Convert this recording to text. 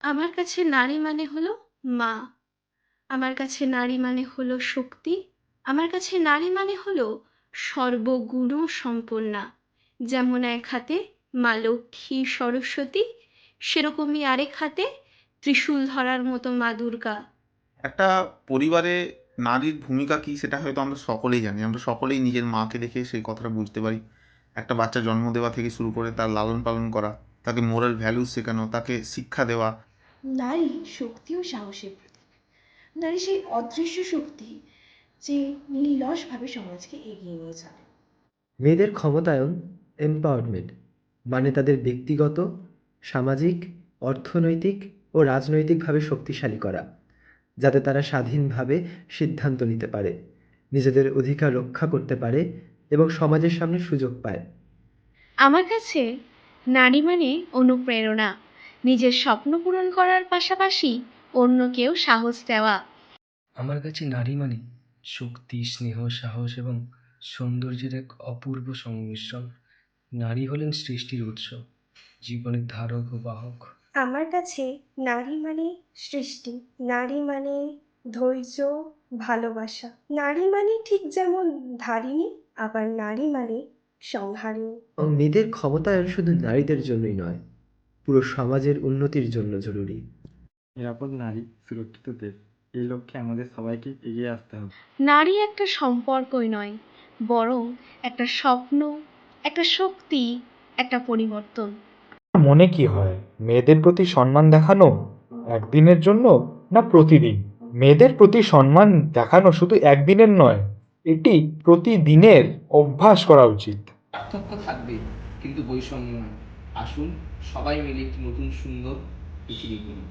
আমার কাছে নারী মানে হলো মা। আমার কাছে নারী মানে হলো শক্তি। আমার কাছে নারী মানে হলো সর্বগুণ সম্পন্না। যেমন এক হাতে মা লক্ষ্মী সরস্বতী, সেরকমই আরেক হাতে ত্রিশূল ধরার মতো মা দুর্গা। একটা পরিবারে নারীর ভূমিকা কী সেটা হয়তো আমরা সকলেই জানি। আমরা সকলেই নিজের মাকে দেখে সেই কথাটা বুঝতে পারি। একটা বাচ্চা জন্ম দেওয়া থেকে শুরু করে তার লালন পালন করা, তাকে মোরাল ভ্যালু শেখানো, তাকে শিক্ষা দেওয়া নারী শক্তি ও সাহসের প্রতীক। নারী সেই অদৃশ্য শক্তি যে নির্লসভাবে সমাজকে এগিয়ে নিয়ে চলে। মেয়েদের ক্ষমতায়ন এম্পাওয়ারমেন্ট মানে তাদের ব্যক্তিগত সামাজিক অর্থনৈতিক ও রাজনৈতিকভাবে শক্তিশালী করা যাতে তারা স্বাধীনভাবে সিদ্ধান্ত নিতে পারে নিজেদের অধিকার রক্ষা করতে পারে এবং সমাজের সামনে সুযোগ পায়। আমার কাছে নারী মানে অনুপ্রেরণা। নিজের স্বপ্ন পূরণ করার পাশাপাশি অন্যকেও সাহস দেওয়া। আমার কাছে নারী মানে শক্তি স্নেহ সাহস এবং সৌন্দর্যের এক অপূর্ব সংমিশ্রণ। নারী হলেন সৃষ্টির উৎস জীবনের ধারক ও বাহক। আমার কাছে নারী মানে সৃষ্টি নারী মানে ধৈর্য ভালোবাসা। নারী মানে ঠিক যেমন ধারিণী আবার নারী মানে সংহারিণী। মেয়েদের ক্ষমতায়ন শুধু নারীদের জন্যই নয় পুরো সমাজের উন্নতির জন্য জরুরি। নিরাপদ নারী সুরক্ষিত দেশ এই লক্ষ্যে আমাদের সবাইকে এগিয়ে আসতে হবে। নারী একটা সম্পর্কই নয় বরং একটা স্বপ্ন একটা শক্তি একটা পরিবর্তন। মনে কি হয় মেয়েদের প্রতি সম্মান দেখানো একদিনের জন্য না প্রতিদিন? মেয়েদের প্রতি সম্মান দেখানো শুধু একদিনের নয় এটি প্রতিদিনের অভ্যাস করা উচিত। পার্থক্য থাকবে কিন্তু বৈষম্য নয়। আসুন সবাই মিলে একটি নতুন সুন্দর পৃথিবী গড়ি